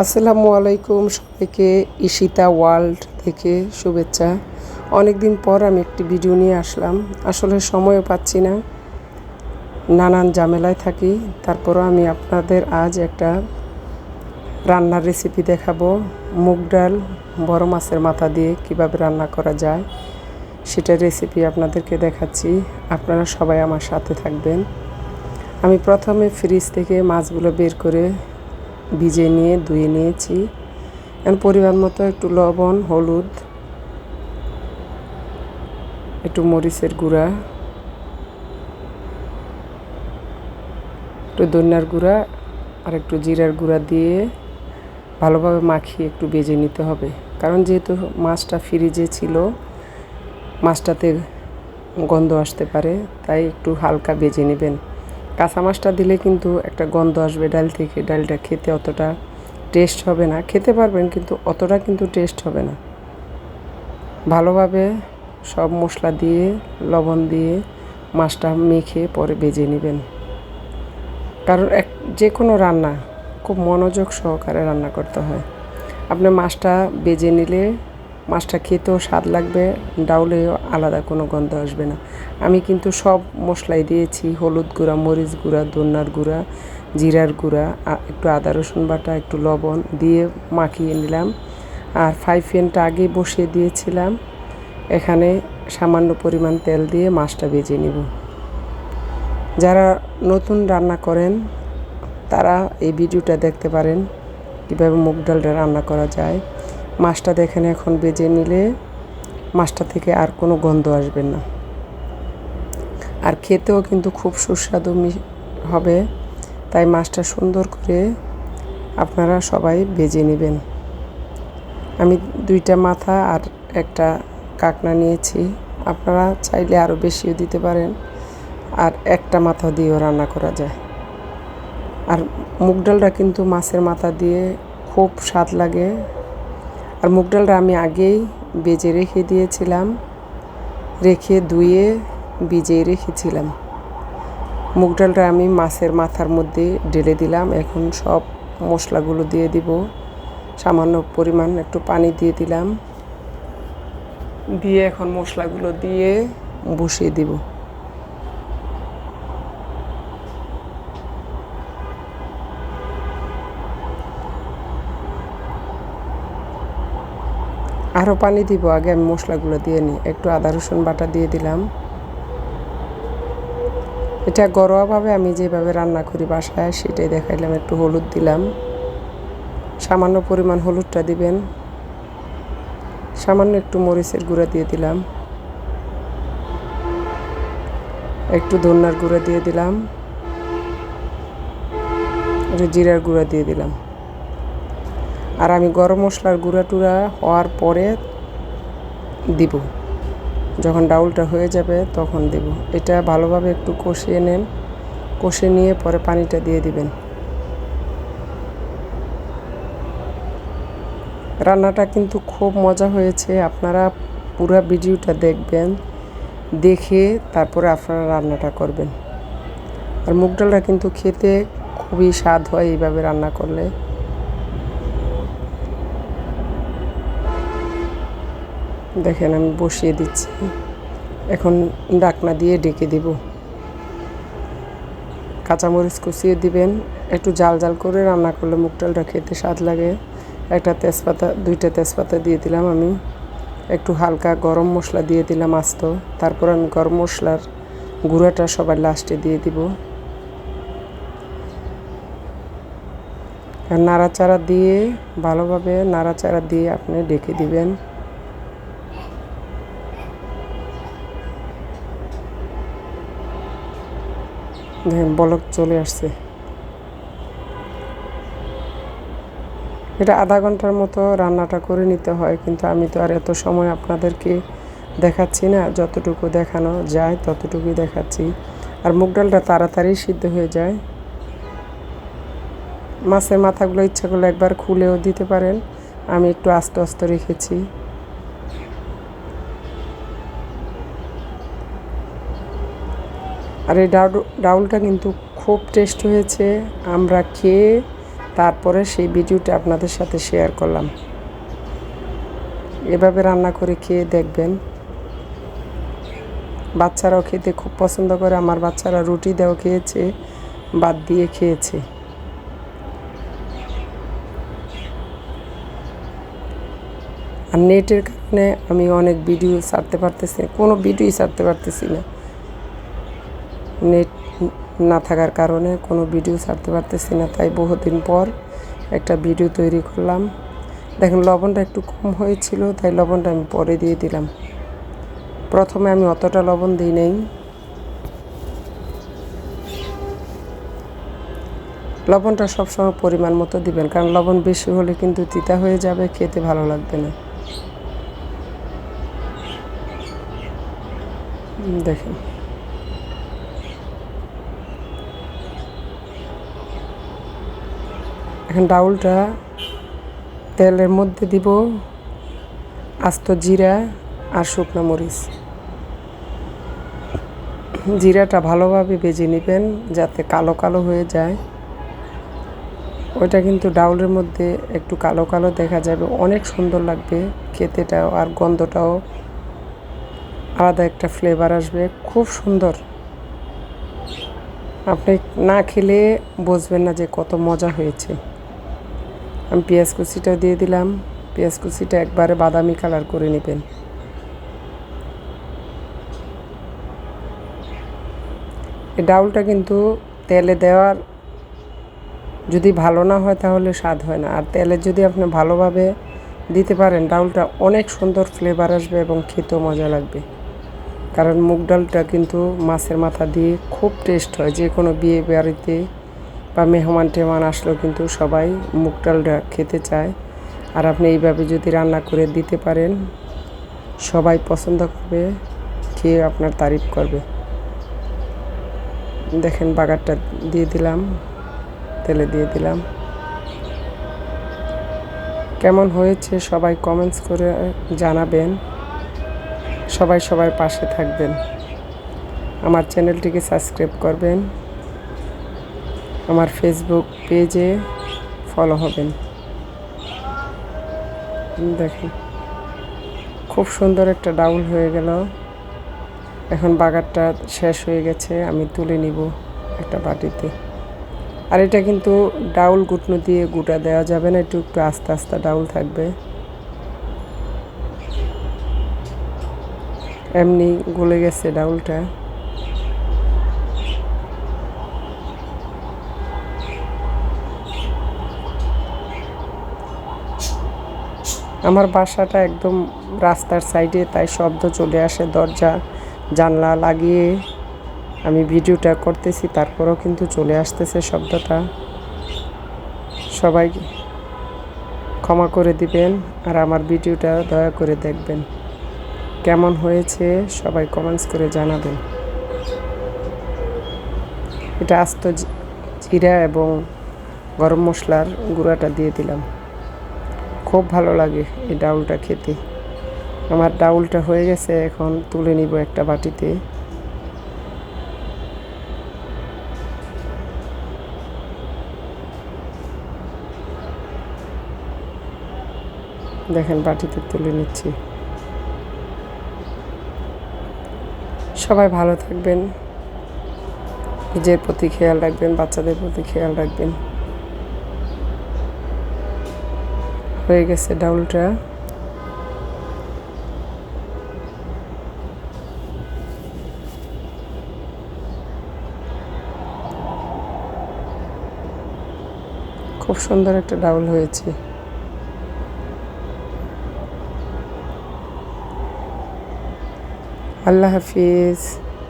আসসালামু আলাইকুম সবাইকে ইশিতা ওয়ার্ল্ড থেকে শুভেচ্ছা। অনেক দিন পর আমি একটি ভিডিও নিয়ে আসলাম। আসলে সময়ও পাচ্ছি না। নানান ঝামেলায় থাকি। তারপরও আমি আপনাদের আজ একটা রান্নার রেসিপি দেখাবো। মুগ ডাল, বড় মাছের মাথা দিয়ে কীভাবে রান্না করা যায়, সেটার রেসিপি আপনাদেরকে দেখাচ্ছি। আপনারা সবাই আমার সাথে থাকবেন। আমি প্রথমে ফ্রিজ থেকে মাছগুলো বের করে ভিজে নিয়ে, ধুয়ে নিয়েছি। এখন পরিমাণ মতো একটু লবণ, হলুদ, একটু মরিচের গুঁড়া, একটু ধনিয়ার গুঁড়া আর একটু জিরার গুঁড়া দিয়ে ভালোভাবে মাখিয়ে একটু বেজে নিতে হবে। কারণ যেহেতু মাছটা ফ্রিজে ছিল, মাছটাতে গন্ধ আসতে পারে, তাই একটু হালকা বেজে নেবেন। কাঁচা মাছটা দিলে কিন্তু একটা গন্ধ আসবে ডাল থেকে। ডালটা খেতে অতটা টেস্ট হবে না। খেতে পারবেন কিন্তু অতটা কিন্তু টেস্ট হবে না। ভালোভাবে সব মশলা দিয়ে, লবণ দিয়ে মাছটা মেখে পরে বেজে নেবেন। কারণ এক যে কোনো রান্না খুব মনোযোগ সহকারে রান্না করতে হয়। আপনি মাছটা বেজে নিলে মাছটা খেতেও স্বাদ লাগবে, ডাউলেও আলাদা কোনো গন্ধ আসবে না। আমি কিন্তু সব মশলাই দিয়েছি, হলুদ গুঁড়া, মরিচ গুঁড়া দন্নার গুঁড়া, জিরার গুঁড়া একটু আদা, রসুন বাটা, একটু লবণ দিয়ে মাখিয়ে নিলাম। আর ফাইভ ফেনটা আগে বসিয়ে দিয়েছিলাম। এখানে সামান্য পরিমাণ তেল দিয়ে মাছটা ভেজে নিব। যারা নতুন রান্না করেন, তারা এই ভিডিওটা দেখতে পারেন, কীভাবে মুগ ডালটা রান্না করা যায়। মাছটা দেখেন এখন বেজে নিলে মাছটা থেকে আর কোনো গন্ধ আসবে না। আর খেতেও কিন্তু খুব সুস্বাদু হবে। তাই মাছটা সুন্দর করে আপনারা সবাই বেজে নেবেন। আমি দুইটা মাথা আর একটা কাকনা নিয়েছি। আপনারা চাইলে আরও বেশিও দিতে পারেন। আর একটা মাথা দিয়েও রান্না করা যায়। আর মুগ ডালটা কিন্তু মাছের মাথা দিয়ে খুব স্বাদ লাগে। আর মুগ ডালটা আমি আগেই বেজে রেখে দিয়েছিলাম, রেখে ধুয়ে ভিজিয়ে রেখেছিলাম। মুগ ডালটা আমি মাছের মাথার মধ্যে ঢেলে দিলাম। এখন সব মশলাগুলো দিয়ে দিব। সামান্য পরিমাণ একটু পানি দিয়ে দিলাম। দিয়ে এখন মশলাগুলো দিয়ে বসিয়ে দিব। আরও পানি দিব, আগে আমি মশলাগুলো দিয়ে নিই। একটু আদা, রসুন বাটা দিয়ে দিলাম। এটা ঘরোয়াভাবে আমি যেভাবে রান্না করি বাসায় সেটাই দেখাইলাম, একটু হলুদ দিলাম। সামান্য পরিমাণ হলুদটা দিবেন। সামান্য একটু মরিচের গুঁড়া দিয়ে দিলাম। একটু ধন্যার গুঁড়া দিয়ে দিলাম। জিরার গুঁড়া দিয়ে দিলাম। আর আমি গরম মশলার গুঁড়া টুড়া হওয়ার পরে দিব। যখন ডাউলটা হয়ে যাবে তখন দেব। এটা ভালোভাবে একটু কষিয়ে নেন। কষে নিয়ে পরে পানিটা দিয়ে দিবেন। রান্নাটা কিন্তু খুব মজা হয়েছে। আপনারা পুরো ভিডিওটা দেখবেন, দেখে তারপরে আপনারা রান্নাটা করবেন। আর মুগ ডালটা কিন্তু খেতে খুবই স্বাদ হয় এইভাবে রান্না করলে। দেখেন, আমি বসিয়ে দিচ্ছি। এখন ডাকনা দিয়ে ডেকে দেব। কাঁচামরিচ কুচিয়ে দিবেন। একটু জাল জাল করে রান্না করলে মুগ ডালটা খেতে স্বাদ লাগে। একটা তেজপাতা, দুইটা তেজপাতা দিয়ে দিলাম আমি। একটু হালকা গরম মশলা দিয়ে দিলাম আস্ত। তারপর আমি গরম মশলার গুঁড়াটা সবার লাস্টে দিয়ে দিব। নাড়াচাড়া দিয়ে, ভালোভাবে নাড়াচাড়া দিয়ে আপনি ডেকে দিবেন। দেখেন, বলক চলে আসছে। এটা আধা ঘণ্টার মতো রান্নাটা করে নিতে হয়, কিন্তু আমি তো আর এত সময় আপনাদেরকে দেখাচ্ছি না। যতটুকু দেখানো যায়, ততটুকুই দেখাচ্ছি। আর মুগ ডালটা তাড়াতাড়ি সিদ্ধ হয়ে যায়। মাছের মাথাগুলো ইচ্ছা করলে একবার খুলেও দিতে পারেন। আমি একটু আস্তে আস্তে রেখেছি। আর এই ডাউল, ডাউলটা কিন্তু খুব টেস্ট হয়েছে। আমরা খেয়ে তারপরে সেই ভিডিওটা আপনাদের সাথে শেয়ার করলাম। এভাবে রান্না করে খেয়ে দেখবেন। বাচ্চারাও খেতে খুব পছন্দ করে, আমার বাচ্চারা রুটি দেওয়া খেয়েছে বাদ দিয়ে খেয়েছে। আর নেটের কারণে আমি অনেক ভিডিও ছাড়তে পারতেছি কোনো ভিডিওই ছাড়তে পারতেছি না। নেট না থাকার কারণে কোনো ভিডিও ছাড়তে পারতেছি না, তাই বহুদিন পর একটা ভিডিও তৈরি করলাম। দেখেন, লবণটা একটু কম হয়েছিল, তাই লবণটা আমি পরে দিয়ে দিলাম। প্রথমে আমি অতটা লবণ দিই নেই। লবণটা সবসময় পরিমাণ মতো দিবেন, কারণ লবণ বেশি হলে কিন্তু তিতা হয়ে যাবে, খেতে ভালো লাগবে না। দেখেন। এখন ডাউলটা তেলের মধ্যে দিব আস্ত জিরা আর শুকনো মরিচ। জিরাটা ভালোভাবে বেজে নেবেন যাতে কালো কালো হয়ে যায়। ওইটা কিন্তু ডাউলের মধ্যে একটু কালো কালো দেখা যাবে, অনেক সুন্দর লাগবে খেতেটাও আর গন্ধটাও। আলাদা একটা ফ্লেভার আসবে, খুব সুন্দর। আপনি না খেলে বুঝবেন না যে কত মজা হয়েছে। আমি পেঁয়াজ কুচিটা দিয়ে দিলাম। পেঁয়াজ কুচিটা একবারে বাদামি কালার করে নেবেন। এই ডাউলটা কিন্তু তেলে দেওয়ার যদি ভালো না হয় তাহলে স্বাদ হয় না। আর তেলে যদি আপনি ভালোভাবে দিতে পারেন, ডাউলটা অনেক সুন্দর ফ্লেভার আসবে এবং খেতেও মজা লাগবে। কারণ মুগ ডালটা কিন্তু মাছের মাথা দিয়ে খুব টেস্ট হয়। যে কোনো বিয়ে বাড়িতে বা মেহমান টেহমান আসলেও কিন্তু সবাই মুগ ডালটা খেতে চায়। আর আপনি এইভাবে যদি রান্না করে দিতে পারেন, সবাই পছন্দ করবে, খেয়ে আপনার তারিফ করবে। দেখেন বাগারটা দিয়ে দিলাম, তেলে দিয়ে দিলাম। কেমন হয়েছে সবাই কমেন্টস করে জানাবেন। সবাই সবার পাশে থাকবেন। আমার চ্যানেলটিকে সাবস্ক্রাইব করবেন। আমার ফেসবুক পেজে ফলো হবেন। দেখেন, খুব সুন্দর একটা ডাউল হয়ে গেল। এখন বাগারটা শেষ হয়ে গেছে, আমি তুলে নিব একটা বাটিতে। আর এটা কিন্তু ডাউল গুটনো দিয়ে গুটা দেওয়া যাবে না, একটু একটু আস্তে আস্তে ডাউল থাকবে। এমনি গলে গেছে ডাউলটা। আমার বাসাটা একদম রাস্তার সাইডে, তাই শব্দ চলে আসে দরজা, জানলা লাগিয়ে। আমি ভিডিওটা করতেছি, তারপরেও কিন্তু চলে আসতেছে শব্দটা। সবাই ক্ষমা করে দিবেন আর আমার ভিডিওটা দয়া করে দেখবেন। কেমন হয়েছে সবাই কমেন্টস করে জানাবেন। এটা আস্ত জিরা এবং গরম মশলার গুঁড়াটা দিয়ে দিলাম। খুব ভালো লাগে এই ডাউলটা খেতে। আমার ডাউলটা হয়ে গেছে, এখন তুলে নিব একটা বাটিতে। দেখেন বাটিতে তুলে নিচ্ছি। সবাই ভালো থাকবেন, নিজের প্রতি খেয়াল রাখবেন, বাচ্চাদের প্রতি খেয়াল রাখবেন। হয়ে গেছে ডাউলটা। খুব সুন্দর একটা ডাউল হয়েছে। আল্লাহ হাফিজ।